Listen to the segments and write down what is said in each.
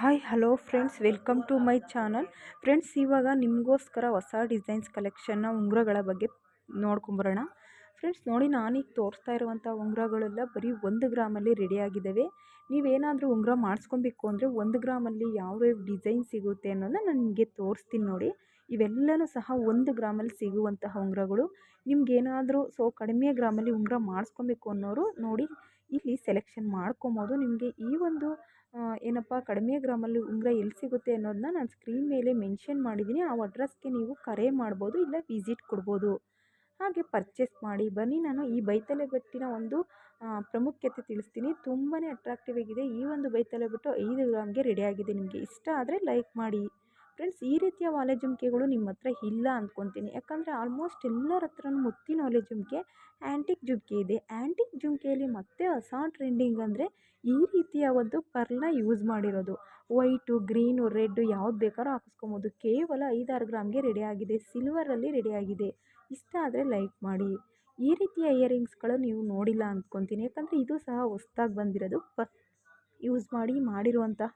Hi hello friends welcome to my channel friends ಇವಾಗ ನಿಮಗೋಸ್ಕರ ಹೊಸ ಡಿಸೈನ್ಸ್ ಕಲೆಕ್ಷನ್ನ ಉಂಗುರಗಳ ಬಗ್ಗೆ ನೋಡ್ಕೊಂಬರೋಣ. ಫ್ರೆಂಡ್ಸ್ ನೋಡಿ ನಾನೀಗ ತೋರಿಸ್ತಾ ಇರುವಂಥ ಉಂಗುರಗಳೆಲ್ಲ ಬರೀ ಒಂದು ಗ್ರಾಮಲ್ಲಿ ರೆಡಿಯಾಗಿದ್ದಾವೆ ನೀವೇನಾದರೂ ಉಂಗುರ ಮಾಡಿಸ್ಕೊಬೇಕು ಅಂದರೆ ಒಂದು ಗ್ರಾಮಲ್ಲಿ ಯಾವ ಡಿಸೈನ್ ಸಿಗುತ್ತೆ ಅನ್ನೋದನ್ನ ನಾನು ನಿಮಗೆ ತೋರಿಸ್ತೀನಿ ನೋಡಿ. ಇವೆಲ್ಲನೂ ಸಹ ಒಂದು ಗ್ರಾಮಲ್ಲಿ ಸಿಗುವಂತಹ ಉಂಗುರಗಳು. ನಿಮ್ಗೇನಾದರೂ, ಸೊ ಕಡಿಮೆ ಗ್ರಾಮಲ್ಲಿ ಉಂಗುರ ಮಾಡಿಸ್ಕೊಬೇಕು ಅನ್ನೋರು ನೋಡಿ ಇಲ್ಲಿ ಸೆಲೆಕ್ಷನ್ ಮಾಡ್ಕೊಬೋದು. ನಿಮಗೆ ಈ ಒಂದು ಏನಪ್ಪ ಕಡಿಮೆ ಗ್ರಾಮಲ್ಲಿ ಉಂಗುರ ಎಲ್ಲಿ ಸಿಗುತ್ತೆ ಅನ್ನೋದನ್ನ ನಾನು ಸ್ಕ್ರೀನ್ ಮೇಲೆ ಮೆನ್ಷನ್ ಮಾಡಿದ್ದೀನಿ ಆ ಅಡ್ರೆಸ್ಗೆ ನೀವು ಕರೆ ಮಾಡ್ಬೋದು, ಇಲ್ಲ ವಿಸಿಟ್ ಕೊಡ್ಬೋದು. ಹಾಗೆ ಪರ್ಚೇಸ್ ಮಾಡಿ, ಬನ್ನಿ. ನಾನು ಈ ಬೈತಲೆ ಬೆಟ್ಟಿನ ಒಂದು ಪ್ರಾಮುಖ್ಯತೆ ತಿಳಿಸ್ತೀನಿ. ತುಂಬಾ ಅಟ್ರಾಕ್ಟಿವ್ ಆಗಿದೆ. ಈ ಒಂದು ಬೈತಲೆ ಬೆಟ್ಟು ಐದು ಗ್ರಾಮ್ಗೆ ರೆಡಿಯಾಗಿದೆ ನಿಮಗೆ ಇಷ್ಟ ಆದರೆ ಲೈಕ್ ಮಾಡಿ. ಫ್ರೆಂಡ್ಸ್ ಈ ರೀತಿಯ ವಾಲೆ ಜುಮ್ಕೆಗಳು ನಿಮ್ಮ ಹತ್ರ ಇಲ್ಲ ಅಂದ್ಕೊತೀನಿ ಯಾಕಂದರೆ ಆಲ್ಮೋಸ್ಟ್ ಎಲ್ಲರ ಹತ್ರನೂ ಮುತ್ತಿನ ವಾಲೆ ಜುಮ್ಕೆ ಆ್ಯಂಟಿಕ್ ಜುಮ್ಕೆ ಇದೆ. ಆ್ಯಂಟಿಕ್ ಜುಮ್ಕೆಯಲ್ಲಿ ಮತ್ತೆ ಹೊಸ ಟ್ರೆಂಡಿಂಗ್ ಅಂದರೆ ಈ ರೀತಿಯ ಒಂದು ಪರ್ಲ್ನ ಯೂಸ್ ಮಾಡಿರೋದು. ವೈಟು ಗ್ರೀನು ರೆಡ್ಡು ಯಾವ್ದು ಬೇಕಾದ್ರೂ ಹಾಕಿಸ್ಕೊಬೋದು. ಕೇವಲ ಐದಾರು ಗ್ರಾಮ್ಗೆ ರೆಡಿಯಾಗಿದೆ ಸಿಲ್ವರಲ್ಲಿ ರೆಡಿಯಾಗಿದೆ ಇಷ್ಟ ಆದರೆ ಲೈಕ್ ಮಾಡಿ. ಈ ರೀತಿಯ ಇಯರಿಂಗ್ಸ್ಗಳು ನೀವು ನೋಡಿಲ್ಲ ಅಂದ್ಕೊತೀನಿ ಯಾಕಂದರೆ ಇದು ಸಹ ಹೊಸ್ದಾಗಿ ಬಂದಿರೋದು. ಪ ಯೂಸ್ ಮಾಡಿ, ಮಾಡಿರುವಂತಹ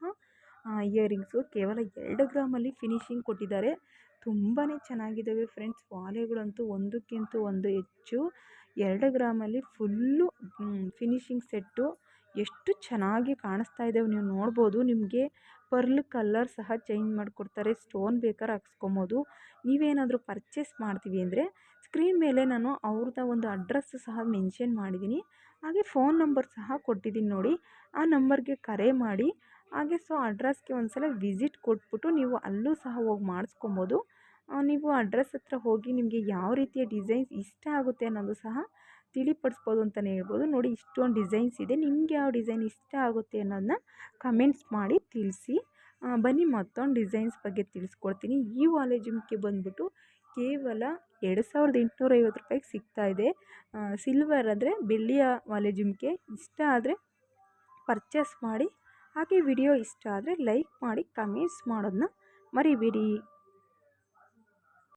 ಇಯರಿಂಗ್ಸು. ಕೇವಲ ಎರಡು ಗ್ರಾಮಲ್ಲಿ ಫಿನಿಶಿಂಗ್ ಕೊಟ್ಟಿದ್ದಾರೆ. ತುಂಬಾ ಚೆನ್ನಾಗಿದ್ದಾವೆ ಫ್ರೆಂಡ್ಸ್. ವಾಲೆಗಳಂತೂ ಒಂದಕ್ಕಿಂತ ಒಂದು ಹೆಚ್ಚು. ಎರಡು ಗ್ರಾಮಲ್ಲಿ ಫುಲ್ಲು ಫಿನಿಶಿಂಗ್ ಸೆಟ್ಟು. ಎಷ್ಟು ಚೆನ್ನಾಗಿ ಕಾಣಿಸ್ತಾ ಇದ್ದಾವೆ ನೀವು ನೋಡ್ಬೋದು. ನಿಮಗೆ ಪರ್ಲ್ ಕಲ್ಲರ್ ಸಹ ಚೇಂಜ್ ಮಾಡಿಕೊಡ್ತಾರೆ. ಸ್ಟೋನ್ ಬೇಕಾದ್ರೆ ಹಾಕ್ಸ್ಕೊಬೋದು. ನೀವೇನಾದರೂ ಪರ್ಚೇಸ್ ಮಾಡ್ತೀವಿ ಅಂದರೆ ಸ್ಕ್ರೀನ್ ಮೇಲೆ ನಾನು ಅವ್ರದ್ದ ಒಂದು ಅಡ್ರೆಸ್ಸು ಸಹ ಮೆನ್ಷನ್ ಮಾಡಿದ್ದೀನಿ. ಹಾಗೆ ಫೋನ್ ನಂಬರ್ ಸಹ ಕೊಟ್ಟಿದ್ದೀನಿ ನೋಡಿ. ಆ ನಂಬರ್ಗೆ ಕರೆ ಮಾಡಿ. ಹಾಗೆ ಸೊ ಅಡ್ರೆಸ್ಗೆ ಒಂದು ಸಲ ವಿಸಿಟ್ ಕೊಟ್ಬಿಟ್ಟು ನೀವು ಅಲ್ಲೂ ಸಹ ಹೋಗಿ ಮಾಡಿಸ್ಕೊಬೋದು. ನೀವು ಅಡ್ರೆಸ್ ಹತ್ರ ಹೋಗಿ ನಿಮಗೆ ಯಾವ ರೀತಿಯ ಡಿಸೈನ್ಸ್ ಇಷ್ಟ ಆಗುತ್ತೆ ಅನ್ನೋದು ಸಹ ತಿಳಿಪಡಿಸ್ಬೋದು ಅಂತಲೇ ಹೇಳ್ಬೋದು. ನೋಡಿ ಇಷ್ಟೊಂದು ಡಿಸೈನ್ಸ್ ಇದೆ. ನಿಮಗೆ ಯಾವ ಡಿಸೈನ್ ಇಷ್ಟ ಆಗುತ್ತೆ ಅನ್ನೋದನ್ನ ಕಮೆಂಟ್ಸ್ ಮಾಡಿ ತಿಳಿಸಿ. ಬನ್ನಿ ಮತ್ತೊಂದು ಡಿಸೈನ್ಸ್ ಬಗ್ಗೆ ತಿಳಿಸ್ಕೊಡ್ತೀನಿ. ಈ ವಾಲೆ ಬಂದುಬಿಟ್ಟು ಕೇವಲ ಎರಡು ಸಾವಿರದ ಎಂಟುನೂರೈವತ್ತು ರೂಪಾಯಿಗೆ ಸಿಗ್ತಾಯಿದೆ ಸಿಲ್ವರ್ ಆದರೆ ಬೆಳ್ಳಿಯ ವಾಲೆ ಜುಮ್ಕೆ ಇಷ್ಟ ಆದರೆ ಪರ್ಚೇಸ್ ಮಾಡಿ ಹಾಗೆ ವಿಡಿಯೋ ಇಷ್ಟ ಆದರೆ ಲೈಕ್ ಮಾಡಿ ಕಮೆಂಟ್ಸ್ ಮಾಡೋದನ್ನ ಮರಿಬೇಡಿ.